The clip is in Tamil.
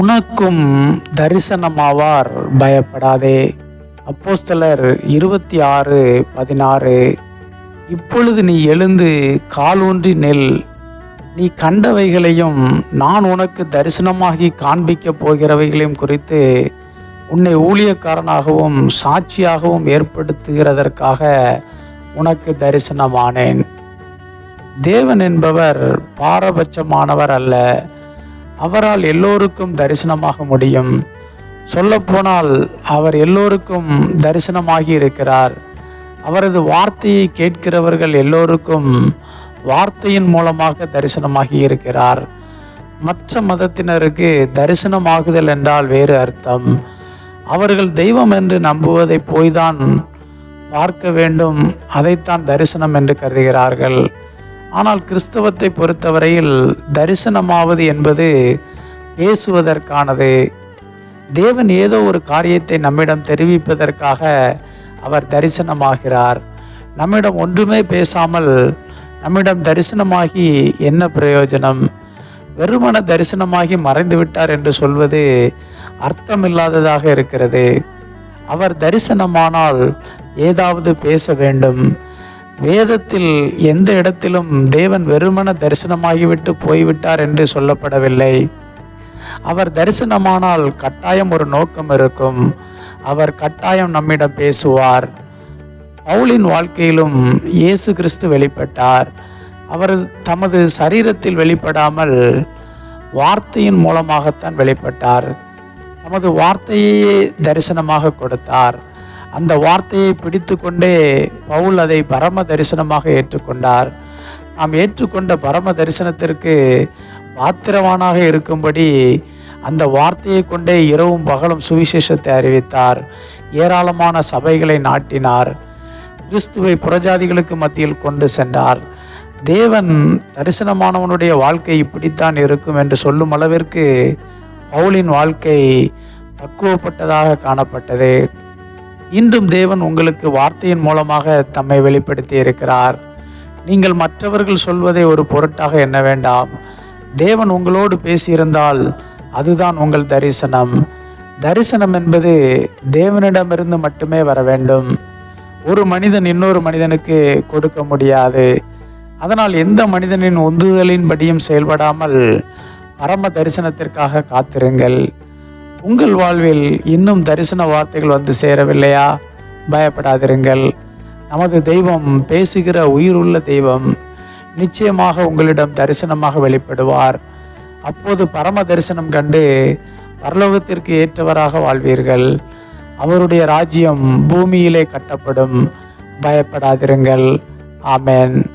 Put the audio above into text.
உனக்கும் தரிசனமாவார் பயப்படாதே. அப்போஸ்தலர் இருபத்தி ஆறு பதினாறு இப்பொழுது நீ எழுந்து காலூன்றி நெல் நீ கண்டவைகளையும் நான் உனக்கு தரிசனமாகி காண்பிக்கப் போகிறவைகளையும் குறித்து உன்னை ஊழியக்காரனாகவும் சாட்சியாகவும் ஏற்படுத்துகிறதற்காக உனக்கு தரிசனமானேன். தேவன் என்பவர் பாரபட்சமானவர் அல்ல. அவரால் எல்லோருக்கும் தரிசனமாக முடியும். சொல்லப்போனால் அவர் எல்லோருக்கும் தரிசனமாகி இருக்கிறார். அவரது வார்த்தையை கேட்கிறவர்கள் எல்லோருக்கும் வார்த்தையின் மூலமாக தரிசனமாகி இருக்கிறார். மற்ற மதத்தினருக்கு தரிசனமாகுதல் என்றால் வேறு அர்த்தம். அவர்கள் தெய்வம் என்று நம்புவதை போய்தான் பார்க்க வேண்டும். அதைத்தான் தரிசனம் என்று கருதுகிறார்கள். ஆனால் கிறிஸ்தவத்தை பொறுத்தவரையில் தரிசனமாவது என்பது பேசுவதற்கானது. தேவன் ஏதோ ஒரு காரியத்தை நம்மிடம் தெரிவிப்பதற்காக அவர் தரிசனமாகிறார். நம்மிடம் ஒன்றுமே பேசாமல் நம்மிடம் தரிசனமாகி என்ன பிரயோஜனம்? வெறுமன தரிசனமாகி மறைந்து விட்டார் என்று சொல்வது அர்த்தமில்லாததாக இருக்கிறது. அவர் தரிசனமானால் ஏதாவது பேச வேண்டும். வேதத்தில் எந்த இடத்திலும் தேவன் வெறுமன தரிசனமாகிவிட்டு போய்விட்டார் என்று சொல்லப்படவில்லை. அவர் தரிசனமானால் கட்டாயம் ஒரு நோக்கம் இருக்கும். அவர் கட்டாயம் நம்மிடம் பேசுவார். பவுலின் வாழ்க்கையிலும் இயேசு கிறிஸ்து வெளிப்பட்டார். அவர் தமது சரீரத்தில் வெளிப்படாமல் வார்த்தையின் மூலமாகத்தான் வெளிப்பட்டார். தமது வார்த்தையே தரிசனமாக கொடுத்தார். அந்த வார்த்தையை பிடித்து கொண்டே பவுல் அதை பரம தரிசனமாக ஏற்றுக்கொண்டார். நாம் ஏற்றுக்கொண்ட பரம தரிசனத்திற்கு பாத்திரவானாக இருக்கும்படி அந்த வார்த்தையை கொண்டே இரவும் பகலும் சுவிசேஷத்தை அறிவித்தார். ஏராளமான சபைகளை நாட்டினார். கிறிஸ்துவை புறஜாதிகளுக்கு மத்தியில் கொண்டு சென்றார். தேவன் தரிசனமானவனுடைய வாழ்க்கை இப்படித்தான் இருக்கும் என்று சொல்லும் அளவிற்கு பவுலின் வாழ்க்கை பக்குவப்பட்டதாக காணப்பட்டது. இன்றும் தேவன் உங்களுக்கு வார்த்தையின் மூலமாக தம்மை வெளிப்படுத்தி இருக்கிறார். நீங்கள் மற்றவர்கள் சொல்வதை ஒரு பொருட்டாக எண்ண வேண்டாம். தேவன் உங்களோடு பேசியிருந்தால் அதுதான் உங்கள் தரிசனம். தரிசனம் என்பது தேவனிடமிருந்து மட்டுமே வர வேண்டும். ஒரு மனிதன் இன்னொரு மனிதனுக்கு கொடுக்க முடியாது. அதனால் எந்த மனிதனின் உந்துதலின்படியும் செயல்படாமல் பரம தரிசனத்திற்காக காத்திருங்கள். உங்கள் வாழ்வில் இன்னும் தரிசன வார்த்தைகள் வந்து சேரவில்லையா? பயப்படாதிருங்கள். நமது தெய்வம் பேசுகிற உயிருள்ள தெய்வம் நிச்சயமாக உங்களிடம் தரிசனமாக வெளிப்படுவார். அப்போது பரம தரிசனம் கண்டு பரலோகத்திற்கு ஏற்றவராக வாழ்வீர்கள். அவருடைய ராஜ்யம் பூமியிலே கட்டப்படும். பயப்படாதிருங்கள். ஆமென்.